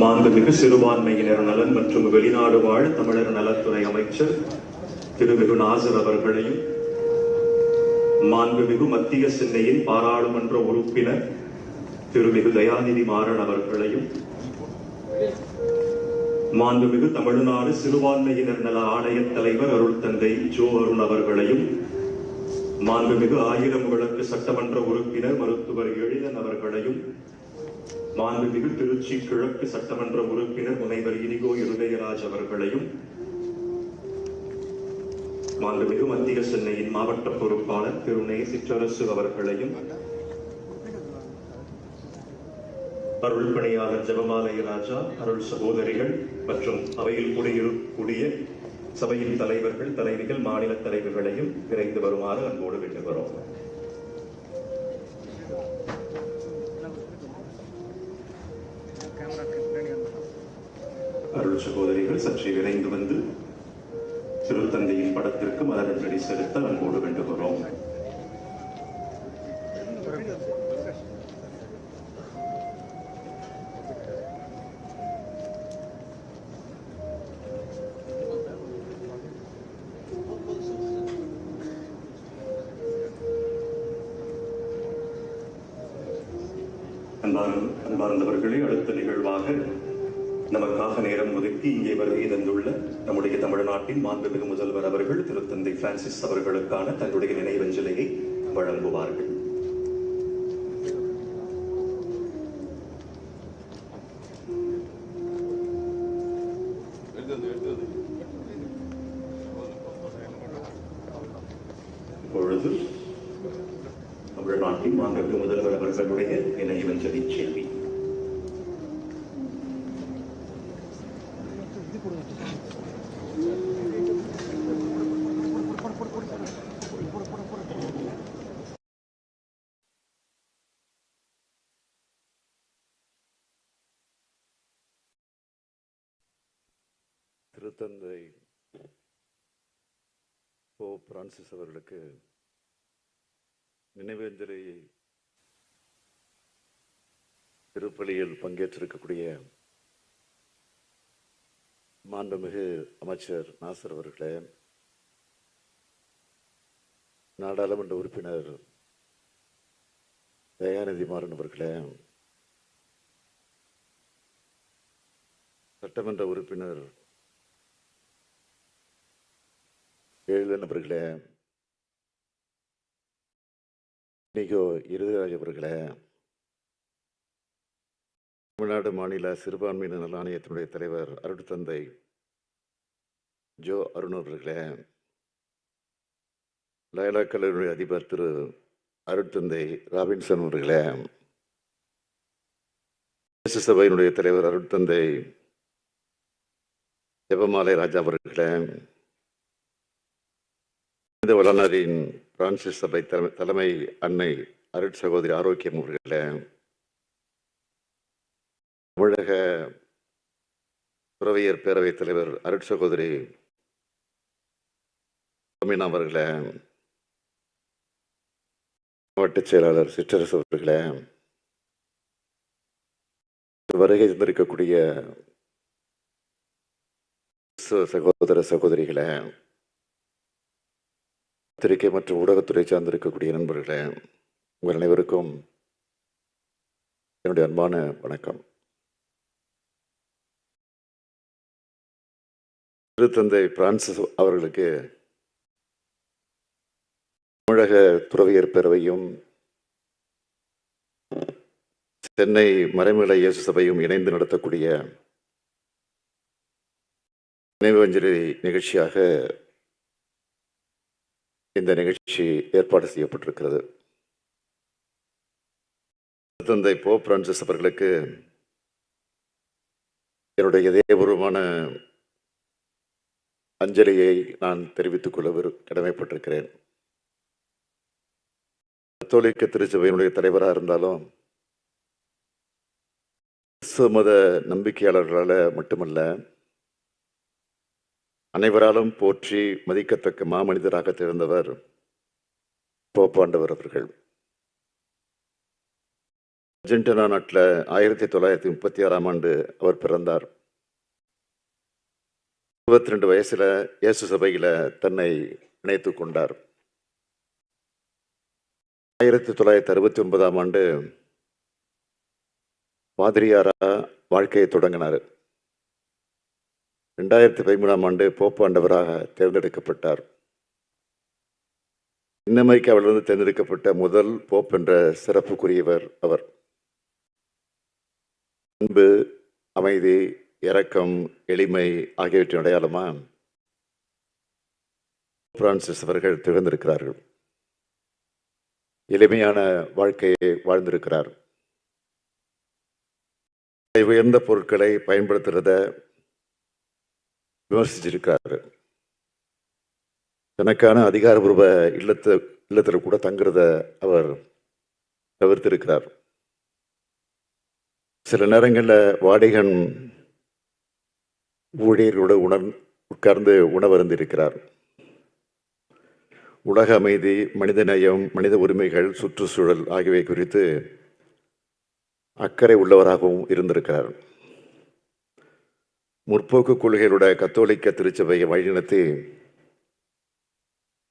மாண்புமிகு சிறுபான்மையினர் நலன் மற்றும் வெளிநாடு வாழ் தமிழர் நலத்துறை அமைச்சர் திருமிகு நாசர் அவர்களையும் மாண்புமிகு மத்திய சென்னையின் பாராளுமன்ற உறுப்பினர் திருமிகு தயாநிதி மாறன் அவர்களையும் மாண்புமிகு தமிழ்நாடு சிறுபான்மையினர் நல ஆணைய தலைவர் அருள் தந்தை ஜோ அருண் அவர்களையும் மாண்புமிகு ஆயிரம் விளக்கு சட்டமன்ற உறுப்பினர் மருத்துவர் எழிலன் அவர்களையும் மாண்புமிகு திருச்சி கிழக்கு சட்டமன்ற உறுப்பினர் முனைவர் இனிகோ இருதயராஜ் அவர்களையும் மாண்புமிகு மத்திய சென்னையின் மாவட்ட பொறுப்பாளர் திருநே சிற்றரசு அவர்களையும் அருள் பணியாளர் ஜபமாலய ராஜா அருள் சகோதரிகள் மற்றும் அவையில் கூடியிருக்கக்கூடிய சபையின் தலைவர்கள் தலைவிகள் மாநில தலைவர்களையும் விரைந்து வருமாறு அன்போடு வேண்டுகிறோம். அருள் சகோதரிகள் சற்றே விரைந்து வந்து திருத்தந்தையின் படத்திற்கு மலரஞ்சலி செலுத்த அன்போடு வேண்டுகிறோம். அன்பார்ந்தவர்களே அடுத்த நிகழ்வாக நமக்காக நேரம் ஒதுக்கி இங்கே வருகை தந்துள்ள நம்முடைய தமிழ்நாட்டின் மாண்புமிகு முதல்வர் அவர்கள் திருத்தந்தை பிரான்சிஸ் அவர்களுக்கான தன்னுடைய நினைவஞ்சலியை வழங்குவார்கள் இப்பொழுது தமிழ்நாட்டின் மாண்புமிகு முதல்வர் அவர்களுடைய நினைவஞ்சலி செய்தி திருத்தந்தை போ பிரான்சிஸ் அவர்களுக்கு நினைவேஞ்சலி திருப்பலியில் பங்கேற்றிருக்கக்கூடிய மாண்புமிகு அமைச்சர் நாசர் அவர்களே நாடாளுமன்ற உறுப்பினர் தயாநிதி மாறன் அவர்களே சட்டமன்ற உறுப்பினர் எழுதன் அவர்களே நிகோ இருதராஜ் அவர்களே தமிழ்நாடு மாநில சிறுபான்மையினர் நல ஆணையத்தினுடைய தலைவர் அருட்தந்தை ஜோ அருண் அவர்களே. லயலா கல்லூரி அதிபர் திரு அருட்தந்தை ராபின்சன் அவர்களே. தேச சபையினுடைய தலைவர் அருட்தந்தை ஜெபமாலை ராஜா அவர்களே. இந்த வல்லுநரின் பிரான்சிஸ் சபை தலைமை அன்னை அருட் சகோதரி ஆரோக்கியம் அவர்களே. தமிழக துறவியர் பேரவைத் தலைவர் அருட் சகோதரி மீனா அவர்களே மாவட்ட செயலாளர் சிற்றரசு அவர்களே வருகை தந்திருக்கக்கூடிய சகோதர சகோதரிகளே பத்திரிகை மற்றும் ஊடகத்துறை சார்ந்திருக்கக்கூடிய நண்பர்களே உங்கள் அனைவருக்கும் என்னுடைய அன்பான வணக்கம். திருத்தந்தை பிரான்சிஸ் அவர்களுக்கு தமிழக துறவியர் பேரவையும் சென்னை மறைமலை இயேசு சபையும் இணைந்து நடத்தக்கூடிய நினைவஞ்சலி நிகழ்ச்சியாக இந்த நிகழ்ச்சி ஏற்பாடு செய்யப்பட்டிருக்கிறது. தந்தை போ பிரான்சிஸ் அவர்களுக்கு என்னுடைய இதயபூர்வமான அஞ்சலியை நான் தெரிவித்துக் கொள்ள கடமைப்பட்டிருக்கிறேன். கத்தோலிக்க திருச்சபையினுடைய தலைவராக இருந்தாலும் கிறிஸ்துவ மத நம்பிக்கையாளர்களால் மட்டுமல்ல அனைவராலும் போற்றி மதிக்கத்தக்க மாமனிதராக திகழ்ந்தவர் போப்பாண்டவர் அவர்கள். அர்ஜென்டினா நாட்டில் ஆயிரத்தி தொள்ளாயிரத்தி முப்பத்தி ஆறாம் ஆண்டு அவர் பிறந்தார். இருபத்தி ரெண்டு வயசுல இயேசு சபையில் தன்னை இணைத்து கொண்டார். ஆயிரத்தி தொள்ளாயிரத்தி அறுபத்தி ஒன்பதாம் ஆண்டு பாதிரியாரா வாழ்க்கையை தொடங்கினார். ரெண்டாயிரத்தி பதிமூணாம் ஆண்டு போப்பாண்டவராக தேர்ந்தெடுக்கப்பட்டார். தென் தேர்ந்தெடுக்கப்பட்ட முதல் போப் என்ற சிறப்புக்குரியவர் அவர். அன்பு அமைதி இரக்கம் எளிமை ஆகியவற்றின் அடையாளமா? பிரான்சிஸ் அவர்கள் திகழ்ந்திருக்கிறார்கள். எளிமையான வாழ்க்கையை வாழ்ந்திருக்கிறார். உயர்ந்த பொருட்களை பயன்படுத்துறத விமர்சிச்சிருக்கிறாரு தனக்கான அதிகாரபூர்வ இல்லத்து இல்லத்தில் கூட தங்குறத அவர் தவிர்த்திருக்கிறார். சில நேரங்களில் வாடிகன் ஊழியர்களோடு உணர் உட்கார்ந்து உணவருந்திருக்கிறார். உலக அமைதி மனிதநேயம் மனித உரிமைகள் சுற்றுச்சூழல் ஆகியவை குறித்து அக்கறை உள்ளவராகவும் இருந்திருக்கிறார். முற்போக்கு கொள்கைகளோட கத்தோலிக்க திருச்சபையை வழிநடத்தி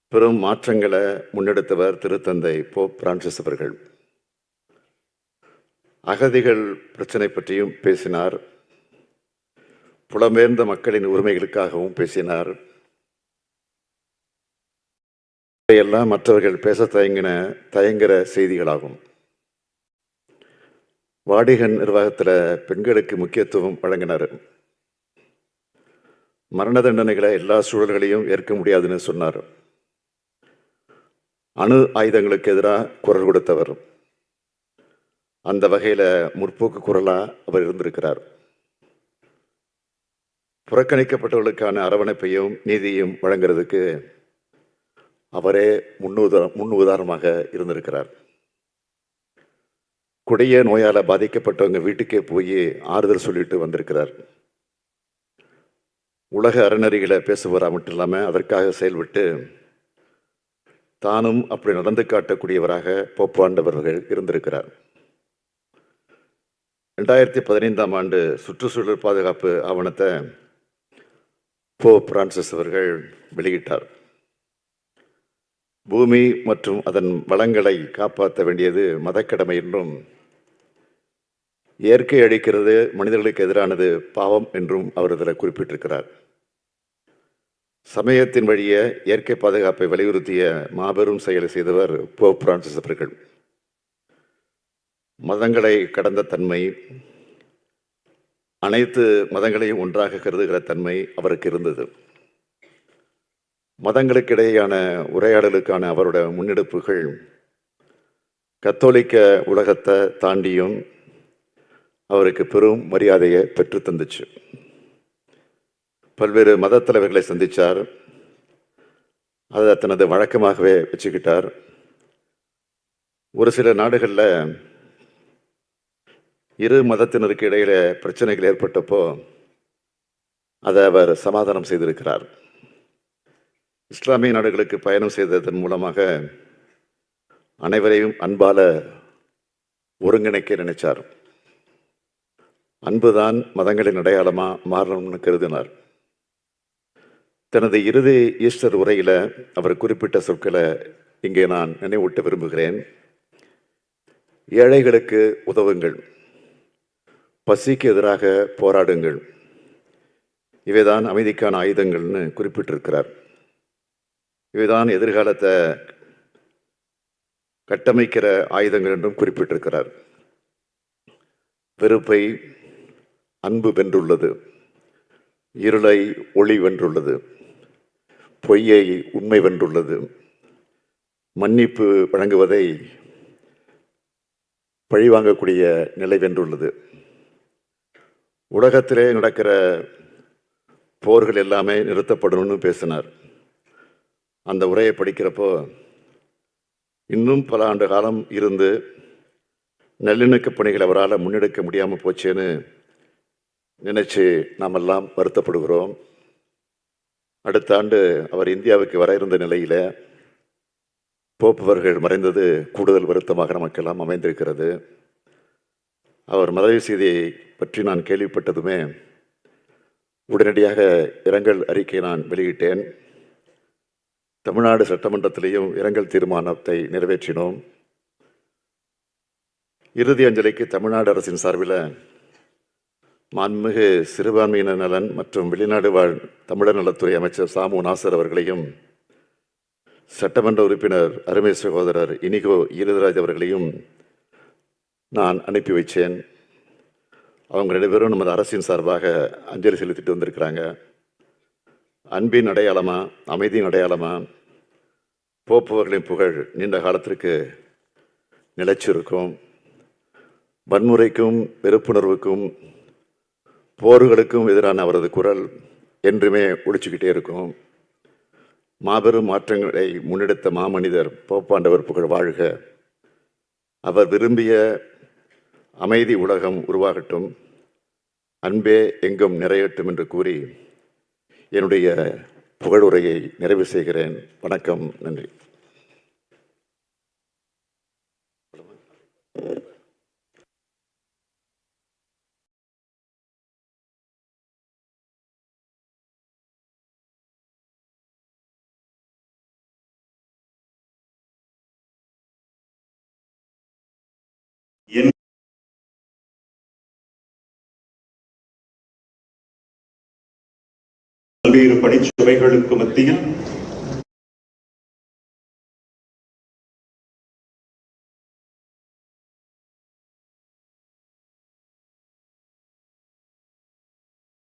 பெரும் மாற்றங்களை முன்னெடுத்தவர் திருத்தந்தை போப் பிரான்சிஸ் அவர்கள். அகதிகள் பிரச்சனை பற்றியும் பேசினார். புலம்பெயர்ந்த மக்களின் உரிமைகளுக்காகவும் பேசினார். இவையெல்லாம் மற்றவர்கள் பேச தயங்கின தயங்குற செய்திகளாகும். வாடிகன் நிர்வாகத்தில் பெண்களுக்கு முக்கியத்துவம் வழங்கினார். மரண தண்டனைகளை எல்லா சூழல்களையும் ஏற்க முடியாதுன்னு சொன்னார். அணு ஆயுதங்களுக்கு எதிராக குரல் கொடுத்தவர். அந்த வகையில் முற்போக்கு குரலாக அவர் இருந்திருக்கிறார். புறக்கணிக்கப்பட்டவர்களுக்கான அரவணைப்பையும் நீதியும் வழங்குறதுக்கு அவரே முன்னுதாரம் முன் உதாரணமாக இருந்திருக்கிறார். கொடிய நோயால் பாதிக்கப்பட்டவங்க வீட்டுக்கே போய் ஆறுதல் சொல்லிட்டு வந்திருக்கிறார். உலக அறநெறிகளை பேசுவாரா மட்டும் இல்லாமல் அதற்காக செயல்பட்டு தானும் அப்படி நடந்து காட்டக்கூடியவராக போப்பாண்டவர்கள் இருந்திருக்கிறார். ரெண்டாயிரத்தி பதினைந்தாம் ஆண்டு சுற்றுச்சூழல் பாதுகாப்பு ஆவணத்தை போ பிரான்சிஸ் அவர்கள் வெளியிட்டார். பூமி மற்றும் அதன் வளங்களை காப்பாற்ற வேண்டியது மதக்கடமை என்றும் இயற்கை அழிக்கிறது மனிதர்களுக்கு எதிரானது பாவம் என்றும் அவர் இதில் குறிப்பிட்டிருக்கிறார். சமயத்தின் வழியே இயற்கை பாதுகாப்பை வலியுறுத்திய மாபெரும் செயலை செய்தவர் போப் பிரான்சிஸ் அவர்கள். மதங்களை கடந்த தன்மை அனைத்து மதங்களையும் ஒன்றாக கருதுகிற தன்மை அவருக்கு இருந்தது. மதங்களுக்கிடையேயான உரையாடலுக்கான அவரோட முன்னெடுப்புகள் கத்தோலிக்க உலகத்தை தாண்டியும் அவருக்கு பெரும் மரியாதையை பெற்று தந்துச்சு. பல்வேறு மத தலைவர்களை அதை தனது வழக்கமாகவே வச்சுக்கிட்டார். ஒரு சில நாடுகளில் இரு மதத்தினருக்கு இடையில பிரச்சனைகள் ஏற்பட்டப்போ அதை அவர் சமாதானம் செய்திருக்கிறார். இஸ்லாமிய நாடுகளுக்கு பயணம் செய்ததன் மூலமாக அனைவரையும் அன்பால ஒருங்கிணைக்க நினைச்சார். அன்புதான் மதங்களின் அடையாளமா மாறணும்னு கருதினார். தனது இறுதி ஈஸ்டர் உரையில் அவர் குறிப்பிட்ட சொற்களை இங்கே நான் நினைவூட்ட விரும்புகிறேன். ஏழைகளுக்கு உதவுங்கள். பசிக்கு எதிராக போராடுங்கள். இவைதான் அமைதிக்கான ஆயுதங்கள்னு குறிப்பிட்டிருக்கிறார். இவைதான் எதிர்காலத்தை கட்டமைக்கிற ஆயுதங்கள் என்றும் குறிப்பிட்டிருக்கிறார். வெறுப்பை அன்பு வென்றுள்ளது. இருளை ஒளி வென்றுள்ளது. பொய்யை உண்மை வென்றுள்ளது. மன்னிப்பு வழங்குவதை பழிவாங்கக்கூடிய நிலை வென்றுள்ளது. உலகத்திலே நடக்கிற போர்கள் எல்லாமே நிறுத்தப்படணும்னு பேசினார். அந்த உரையை படிக்கிறப்போ இன்னும் பல ஆண்டு காலம் இருந்து நல்லிணக்க பணிகள் அவரால் முன்னெடுக்க முடியாமல் போச்சேன்னு நினைச்சு நாமெல்லாம் வருத்தப்படுகிறோம். அடுத்த ஆண்டு அவர் இந்தியாவுக்கு வர இருந்த நிலையில் போப்பவர்கள் மறைந்தது கூடுதல் வருத்தமாக நமக்கெல்லாம் அமைந்திருக்கிறது. அவர் மதுரை செய்தியை பற்றி நான் கேள்விப்பட்டதுமே உடனடியாக இரங்கல் அறிக்கை நான் வெளியிட்டேன். தமிழ்நாடு சட்டமன்றத்திலேயும் இரங்கல் தீர்மானத்தை நிறைவேற்றினோம். இறுதி அஞ்சலிக்கு தமிழ்நாடு அரசின் சார்பில் மாண்புமிகு சிறுபான்மையினர் நலன் மற்றும் வெளிநாடு வாழ் தமிழர் நலத்துறை அமைச்சர் சாமு நாசர் அவர்களையும் சட்டமன்ற உறுப்பினர் அருமை சகோதரர் இனிகோ ஈரதராஜ் அவர்களையும் நான் அனுப்பி வைச்சேன். அவங்க ரெண்டு பேரும் நமது அரசின் சார்பாக அஞ்சலி செலுத்திட்டு வந்திருக்கிறாங்க. அன்பின் அடையாளமா அமைதியின் அடையாளமா போப்பவர்களின் புகழ் நீண்ட காலத்திற்கு நிலைச்சிருக்கும். வன்முறைக்கும் வெறுப்புணர்வுக்கும் போர்களுக்கும் எதிரான அவரது குரல் என்றுமே ஒழிச்சுக்கிட்டே இருக்கும். மாபெரும் மாற்றங்களை முன்னெடுத்த மாமனிதர் போப்பாண்டவர் புகழ் வாழ்க. அவர் விரும்பிய அமைதி உலகம் உருவாகட்டும். அன்பே எங்கும் நிறையட்டும் என்று கூறி என்னுடைய புகழுரையை நிறைவு செய்கிறேன். வணக்கம் நன்றி. பல்வேறு பணிச்சுமைகளுக்கு மத்தியில்